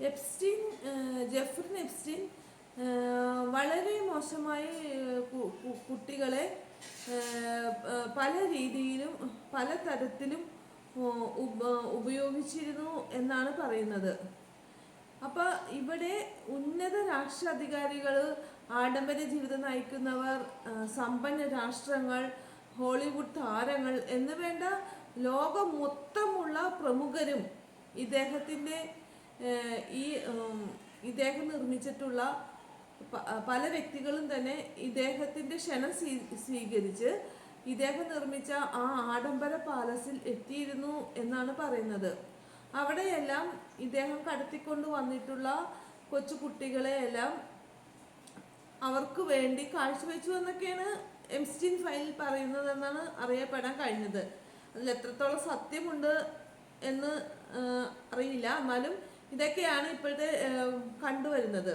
Epstein Jeffrin Epstein വളരെ മോശമായി കുട്ടികളെ പല രീതിയിലും പല തരത്തിലും ഉപയോഗിച്ചിരുന്നു എന്നാണ് പറയുന്നത്. അപ്പോൾ ഇവിടെ ഉന്നത രാഷ്ട്രാധികാരികൾ ആഡംബര ജീവിതം നയിക്കുന്നവർ സമ്പന്ന രാഷ്ട്രങ്ങൾ ഹോളിവുഡ് താരങ്ങൾ എന്നുവേണ്ട ലോകം മൊത്തമുള്ള പ്രമുഖരും ഇദ്ദേഹത്തിന്റെ ഈ ഇദ്ദേഹം നിർമ്മിച്ചിട്ടുള്ള പല വ്യക്തികളും തന്നെ ഇദ്ദേഹത്തിന്റെ ക്ഷണം സ്വീ- സ്വീകരിച്ച് ഇദ്ദേഹം നിർമ്മിച്ച ആ ആഡംബര പാലസിൽ എത്തിയിരുന്നു എന്നാണ് പറയുന്നത്. അവിടെയെല്ലാം ഇദ്ദേഹം കടത്തിക്കൊണ്ട് വന്നിട്ടുള്ള കൊച്ചു കുട്ടികളെയെല്ലാം അവർക്ക് വേണ്ടി കാഴ്ചവെച്ചു എന്നൊക്കെയാണ് എംസ്റ്റീൻ ഫയലിൽ പറയുന്നതെന്നാണ് അറിയപ്പെടാൻ കഴിഞ്ഞത്. അതിൽ എത്രത്തോളം സത്യമുണ്ട് എന്ന് അറിയില്ല. എന്നാലും ഇതൊക്കെയാണ് ഇപ്പോഴത്തെ കണ്ടുവരുന്നത്.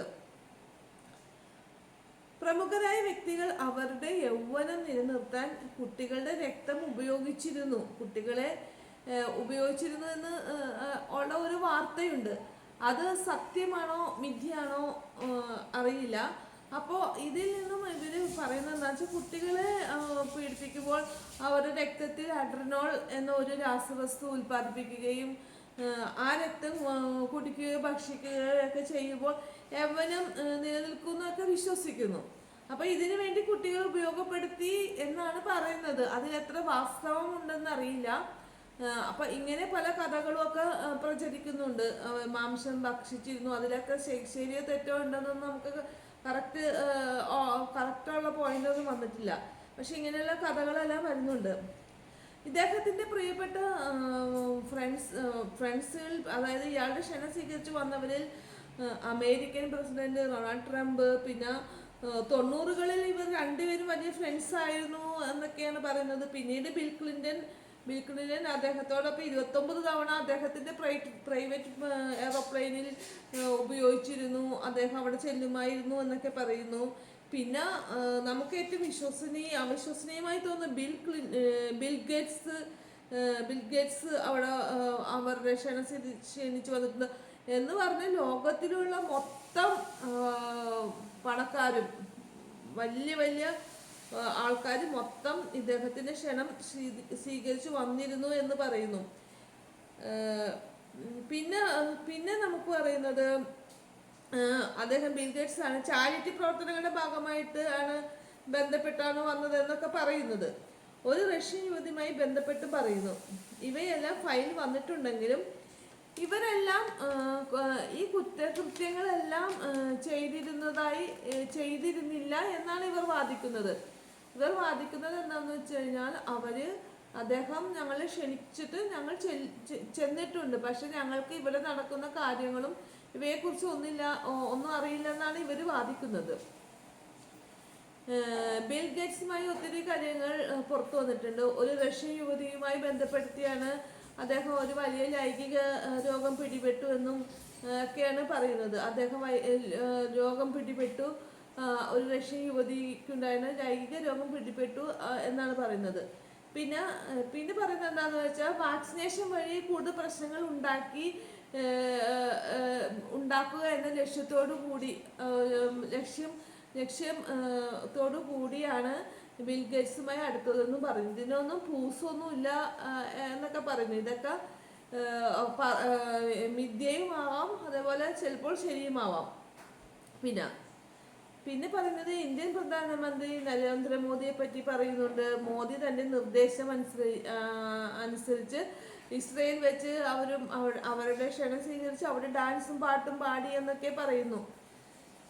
പ്രമുഖരായ വ്യക്തികൾ അവരുടെ യൗവനം നിലനിർത്താൻ കുട്ടികളുടെ രക്തം ഉപയോഗിച്ചിരുന്നു. കുട്ടികളെ ഉപയോഗിച്ചിരുന്നു എന്ന് ഉള്ള ഒരു വാർത്തയുണ്ട്. അത് സത്യമാണോ മിഥ്യയാണോ അറിയില്ല. അപ്പോൾ ഇതിൽ നിന്നും ഇവർ പറയുന്നത് എന്താ വെച്ചാൽ കുട്ടികളെ പീഡിപ്പിക്കുമ്പോൾ അവരുടെ രക്തത്തിൽ അഡ്രനോൾ എന്ന ഒരു രാസവസ്തു ഉൽപ്പാദിപ്പിക്കുകയും ഏഹ്, ആ രക്തം കുടിക്കുകയോ ഭക്ഷിക്കുകയോ ഒക്കെ ചെയ്യുമ്പോൾ യവനം നിലനിൽക്കുന്നു നിലനിൽക്കുന്നൊക്കെ വിശ്വസിക്കുന്നു. അപ്പൊ ഇതിനു വേണ്ടി കുട്ടികൾ ഉപയോഗപ്പെടുത്തി എന്നാണ് പറയുന്നത്. അതിൽ എത്ര വാസ്തവം ഉണ്ടെന്ന് അറിയില്ല അപ്പൊ ഇങ്ങനെ പല കഥകളും ഒക്കെ പ്രചരിക്കുന്നുണ്ട്. മാംസം ഭക്ഷിച്ചിരുന്നു. അതിലൊക്കെ ശരിയോ തെറ്റോ ഉണ്ടെന്നൊന്നും നമുക്ക് കറക്റ്റ് കറക്റ്റുള്ള പോയിന്റ് ഒന്നും വന്നിട്ടില്ല. പക്ഷെ ഇങ്ങനെയുള്ള കഥകളെല്ലാം വരുന്നുണ്ട്. ഇദ്ദേഹത്തിന്റെ പ്രിയപ്പെട്ട ഫ്രണ്ട്സ് ഫ്രണ്ട്സുകൾ അതായത് ഇയാളുടെ ക്ഷണം സ്വീകരിച്ച് വന്നവരിൽ അമേരിക്കൻ പ്രസിഡന്റ് ഡൊണാൾഡ് ട്രംപ് പിന്നെ തൊണ്ണൂറുകളിൽ ഇവർ രണ്ടുപേരും വലിയ ഫ്രണ്ട്സ് ആയിരുന്നു എന്നൊക്കെയാണ് പറയുന്നത്. പിന്നീട് ബിൽ ക്ലിന്റൺ ബിൽ ക്ലിന്റൺ അദ്ദേഹത്തോടൊപ്പം ഇരുപത്തൊമ്പത് തവണ അദ്ദേഹത്തിന്റെ പ്രൈവറ്റ് എയറോപ്ലെയിനിൽ ഉപയോഗിച്ചിരുന്നു. അദ്ദേഹം അവിടെ ചെല്ലുമായിരുന്നു എന്നൊക്കെ പറയുന്നു. പിന്നെ നമുക്ക് ഏറ്റവും വിശ്വസനീയ അവിശ്വസനീയമായി തോന്നുന്ന ബിൽ ക്ലിൻ ബിൽ ഗേറ്റ്സ് ബിൽ ഗേറ്റ്സ് അവിടെ അവരുടെ ക്ഷണം ക്ഷണിച്ചു വന്നിട്ടുണ്ട്. എന്ന് പറഞ്ഞ ലോകത്തിലുള്ള മൊത്തം പണക്കാരും വലിയ വലിയ ആൾക്കാർ മൊത്തം ഇദ്ദേഹത്തിന്റെ ക്ഷണം സ്വീ- സ്വീകരിച്ചു വന്നിരുന്നു എന്ന് പറയുന്നു. പിന്നെ പിന്നെ നമുക്ക് പറയുന്നത് അദ്ദേഹം ബിൽ ഗേറ്റ്സ് ആണ് ചാരിറ്റി പ്രവർത്തനങ്ങളുടെ ഭാഗമായിട്ട് ആണ് ബന്ധപ്പെട്ടാണ് വന്നത് എന്നൊക്കെ പറയുന്നത്. ഒരു റഷ്യൻ യുവതിയുമായി ബന്ധപ്പെട്ട് പറയുന്നു ഇവയെല്ലാം ഫയൽ വന്നിട്ടുണ്ടെങ്കിലും ഇവരെല്ലാം ഈ കുറ്റകൃത്യങ്ങളെല്ലാം ചെയ്തിരുന്നതായി ചെയ്തിരുന്നില്ല എന്നാണ് ഇവർ വാദിക്കുന്നത്. ഇവർ വാദിക്കുന്നത് എന്താണെന്ന് വെച്ച് കഴിഞ്ഞാൽ അവർ അദ്ദേഹം ഞങ്ങളെ ക്ഷണിച്ചിട്ട് ഞങ്ങൾ ചെന്നിട്ടുണ്ട്. പക്ഷെ ഞങ്ങൾക്ക് ഇവിടെ നടക്കുന്ന കാര്യങ്ങളും ഇവയെക്കുറിച്ച് ഒന്നില്ല ഒന്നും അറിയില്ല എന്നാണ് ഇവർ വാദിക്കുന്നത് ബിൽ ഗേറ്റ്സുമായി ഒത്തിരി കാര്യങ്ങൾ പുറത്തു വന്നിട്ടുണ്ട്. ഒരു റഷ്യൻ യുവതിയുമായി ബന്ധപ്പെടുത്തിയാണ് അദ്ദേഹം ഒരു വലിയ ലൈംഗിക രോഗം പിടിപെട്ടു എന്നും ഒക്കെയാണ് പറയുന്നത്. അദ്ദേഹം രോഗം പിടിപെട്ടു ഒരു റഷ്യൻ യുവതിക്കുണ്ടായിരുന്ന ലൈംഗിക രോഗം പിടിപെട്ടു എന്നാണ് പറയുന്നത്. പിന്നെ പിന്നെ പറയുന്നത് എന്താണെന്ന് വെച്ചാൽ വാക്സിനേഷൻ വഴി കൂടുതൽ പ്രശ്നങ്ങൾ ഉണ്ടാക്കി ഉണ്ടാക്കുക എന്ന ലക്ഷ്യത്തോടു കൂടി ലക്ഷ്യം ലക്ഷ്യം ത്തോടു കൂടിയാണ് ബിൽ ഗേറ്റ്സുമായി അടുത്തതെന്ന് പറഞ്ഞു ഇതിനൊന്നും പൂസൊന്നും ഇല്ല എന്നൊക്കെ പറഞ്ഞു ഇതൊക്കെ മിഥ്യയും ആവാം അതേപോലെ ചിലപ്പോൾ ശരിയുമാവാം. പിന്നെ പിന്നെ പറയുന്നത് ഇന്ത്യൻ പ്രധാനമന്ത്രി നരേന്ദ്രമോദിയെ പറ്റി പറയുന്നുണ്ട്. മോദി തന്റെ നിർദ്ദേശം അനുസരി അനുസരിച്ച് ഇസ്രയേൽ വെച്ച് അവരും അവരുടെ ക്ഷണം സ്വീകരിച്ച് അവിടെ ഡാൻസും പാട്ടും പാടി എന്നൊക്കെ പറയുന്നു.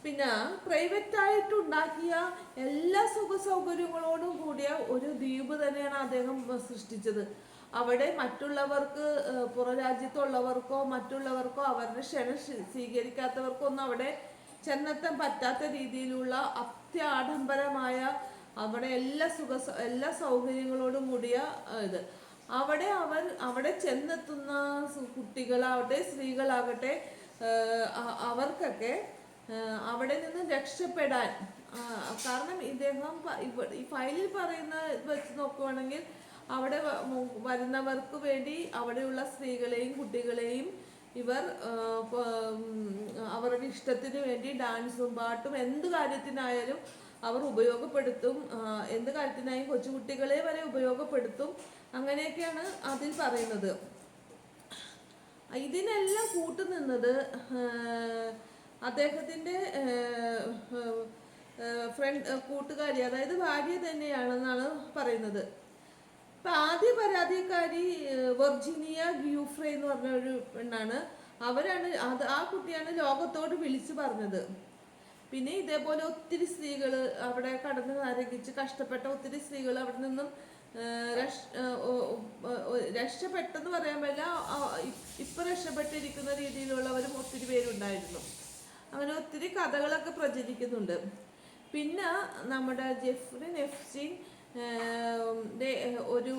പിന്നെ പ്രൈവറ്റ് ആയിട്ട് ഉണ്ടാക്കിയ എല്ലാ സുഖ സൗകര്യങ്ങളോടും കൂടിയ ഒരു ദ്വീപ് തന്നെയാണ് അദ്ദേഹം സൃഷ്ടിച്ചത്. അവിടെ മറ്റുള്ളവർക്ക് പുറരാജ്യത്തുള്ളവർക്കോ മറ്റുള്ളവർക്കോ അവരുടെ ക്ഷണം സ്വീ- സ്വീകരിക്കാത്തവർക്കോ ഒന്നും അവിടെ ചെന്നെത്താൻ പറ്റാത്ത രീതിയിലുള്ള അത്യാഡംബരമായ അവിടെ എല്ലാ സുഖ എല്ലാ സൗകര്യങ്ങളോടും കൂടിയ ഇത്. അവിടെ അവർ അവിടെ ചെന്നെത്തുന്ന കുട്ടികളാവട്ടെ സ്ത്രീകളാകട്ടെ അവർക്കൊക്കെ അവിടെ നിന്ന് രക്ഷപ്പെടാൻ കാരണം ഇദ്ദേഹം ഈ ഫയലിൽ പറയുന്ന വെച്ച് നോക്കുവാണെങ്കിൽ അവിടെ വരുന്നവർക്ക് വേണ്ടി അവിടെയുള്ള സ്ത്രീകളെയും കുട്ടികളെയും ഇവർ അവരുടെ ഇഷ്ടത്തിന് വേണ്ടി ഡാൻസും പാട്ടും എന്ത് കാര്യത്തിനായാലും അവർ ഉപയോഗപ്പെടുത്തും. എന്ത് കാര്യത്തിനായും കൊച്ചുകുട്ടികളെ വരെ ഉപയോഗപ്പെടുത്തും. അങ്ങനെയൊക്കെയാണ് അതിൽ പറയുന്നത്. ഇതിനെല്ലാം കൂട്ടുനിന്നത് അദ്ദേഹത്തിന്റെ ഫ്രണ്ട് കൂട്ടുകാരി അതായത് ഭാര്യ തന്നെയാണെന്നാണ് പറയുന്നത്. ഇപ്പം ആദ്യ പരാതിക്കാരി വെർജീനിയ ഗ്യൂഫ്രെ എന്ന് പറഞ്ഞ ഒരു പെണ്ണാണ്. അവരാണ് അത് ആ കുട്ടിയാണ് ലോകത്തോട് വിളിച്ചു പറഞ്ഞത്. പിന്നെ ഇതേപോലെ ഒത്തിരി സ്ത്രീകൾ അവിടെ കടന്ന് നരകിച്ച് കഷ്ടപ്പെട്ട ഒത്തിരി സ്ത്രീകൾ അവിടെ നിന്നും രക്ഷപ്പെട്ടെന്ന് പറയാൻ പറ്റില്ല. ഇപ്പൊ രക്ഷപ്പെട്ടിരിക്കുന്ന രീതിയിലുള്ളവരും ഒത്തിരി പേരുണ്ടായിരുന്നു. അങ്ങനെ ഒത്തിരി കഥകളൊക്കെ പ്രചരിക്കുന്നുണ്ട്. പിന്നെ നമ്മുടെ ജെഫ്രി നെഫ്സിൻ ഒരു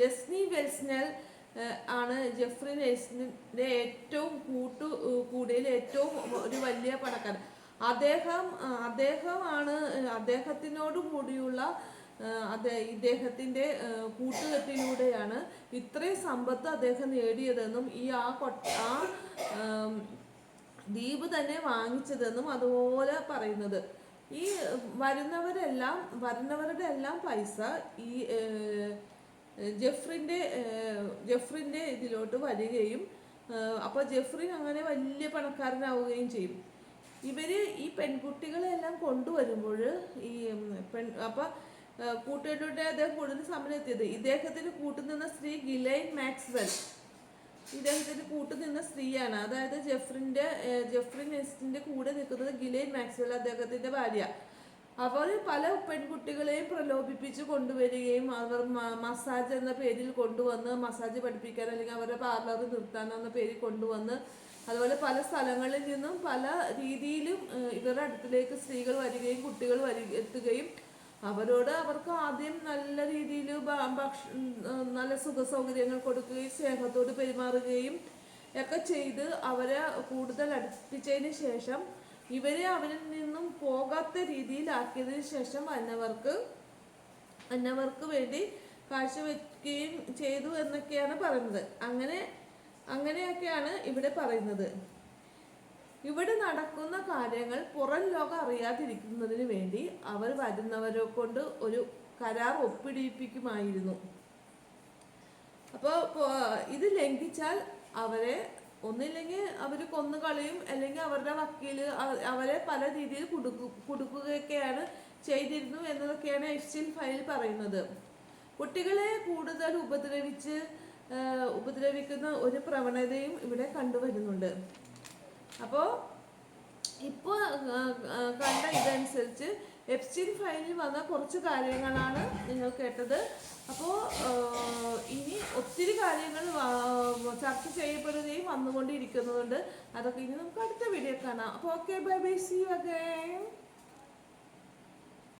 ലെസ്നി വെൽസ്നൽ ആണ് ജെഫ്രി നെസ്നിന്റെ ഏറ്റവും കൂട്ടു കൂടിയിൽ ഏറ്റവും ഒരു വലിയ പണക്കാരൻ. അദ്ദേഹം അദ്ദേഹമാണ് അദ്ദേഹത്തിനോടും കൂടിയുള്ള അതെ ഇദ്ദേഹത്തിന്റെ ഏഹ് കൂട്ടുകെട്ടിലൂടെയാണ് ഇത്രയും സമ്പത്ത് അദ്ദേഹം നേടിയതെന്നും ഈ ആ കൊട്ട ആ ദ്വീപ് തന്നെ വാങ്ങിച്ചതെന്നും അതുപോലെ പറയുന്നത്. ഈ വരുന്നവരെല്ലാം വരുന്നവരുടെ എല്ലാം പൈസ ഈ ജെഫ്രിന്റെ ജെഫ്രിന്റെ ഇതിലോട്ട് വരികയും അപ്പോൾ ജെഫ്രി അങ്ങനെ വലിയ പണക്കാരനാവുകയും ചെയ്യും. ഇവർ ഈ പെൺകുട്ടികളെല്ലാം കൊണ്ടുവരുമ്പോൾ ഈ പെൺ അപ്പൊ കൂട്ടുകെട്ടിലൂടെ അദ്ദേഹം കൂടുതൽ സമരമെത്തിയത് ഇദ്ദേഹത്തിന് കൂട്ടുനിന്ന സ്ത്രീ ഗിലൈൻ മാക്സ്വെൽ. ഇദ്ദേഹത്തിന് കൂട്ടുനിന്ന സ്ത്രീയാണ്. അതായത് ജെഫ്രിന്റെ ജെഫ്രി നെസ്റ്റിന്റെ കൂടെ നിൽക്കുന്നത് ഗിലൈൻ മാക്സ്വെൽ അദ്ദേഹത്തിന്റെ ഭാര്യ. അവർ പല പെൺകുട്ടികളെയും പ്രലോഭിപ്പിച്ച് കൊണ്ടുവരികയും അവർ മസാജ് എന്ന പേരിൽ കൊണ്ടുവന്ന് മസാജ് പഠിപ്പിക്കാൻ അല്ലെങ്കിൽ അവരുടെ പാർലർ നിർത്താൻ എന്ന പേരിൽ കൊണ്ടുവന്ന് അതുപോലെ പല സ്ഥലങ്ങളിൽ നിന്നും പല രീതിയിലും ഇവരുടെ അടുത്തിലേക്ക് സ്ത്രീകൾ വരികയും കുട്ടികൾ വരി എത്തുകയും അവരോട് അവർക്ക് ആദ്യം നല്ല രീതിയിൽ ഭക്ഷ നല്ല സുഖ സൗകര്യങ്ങൾ കൊടുക്കുകയും സ്നേഹത്തോട് പെരുമാറുകയും ഒക്കെ ചെയ്ത് അവരെ കൂടുതൽ അടുപ്പിച്ചതിന് ശേഷം ഇവരെ അവരിൽ നിന്നും പോകാത്ത രീതിയിലാക്കിയതിന് ശേഷം അന്നവർക്ക് അന്നവർക്ക് വേണ്ടി കാഴ്ചവെക്കുകയും ചെയ്തു എന്നൊക്കെയാണ് പറയുന്നത്. അങ്ങനെ അങ്ങനെയൊക്കെയാണ് ഇവിടെ പറയുന്നത്. ഇവിടെ നടക്കുന്ന കാര്യങ്ങൾ പുറം ലോകം അറിയാതിരിക്കുന്നതിന് വേണ്ടി അവർ വരുന്നവരെ കൊണ്ട് ഒരു കരാർ ഒപ്പിടിപ്പിക്കുമായിരുന്നു. അപ്പോൾ ഇത് ലംഘിച്ചാൽ അവരെ ഒന്നില്ലെങ്കിൽ അവർ കൊന്നുകളയും അല്ലെങ്കിൽ അവരുടെ വക്കീൽ അവരെ പല രീതിയിൽ കുടുക്കു കുടുക്കുകയൊക്കെയാണ് ചെയ്തിരുന്നു എന്നതൊക്കെയാണ് എഫ്സിൽ ഫയൽ പറയുന്നത്. കുട്ടികളെ കൂടുതൽ ഉപദ്രവിച്ച് ഉപദ്രവിക്കുന്ന ഒരു പ്രവണതയും ഇവിടെ കണ്ടുവരുന്നുണ്ട്. അപ്പോൾ ഇപ്പോൾ കണ്ട ഇതനുസരിച്ച് എഫ്സ്റ്റീൻ ഫയലിൽ വന്ന കുറച്ച് കാര്യങ്ങളാണ് നിങ്ങൾ കേട്ടത്. അപ്പോൾ ഇനി ഒത്തിരി കാര്യങ്ങൾ ചർച്ച ചെയ്യപ്പെടുകയും വന്നുകൊണ്ടിരിക്കുന്നതുകൊണ്ട് അതൊക്കെ ഇനി നമുക്ക് അടുത്ത വീഡിയോ കാണാം. അപ്പോൾ okay bye bye see again.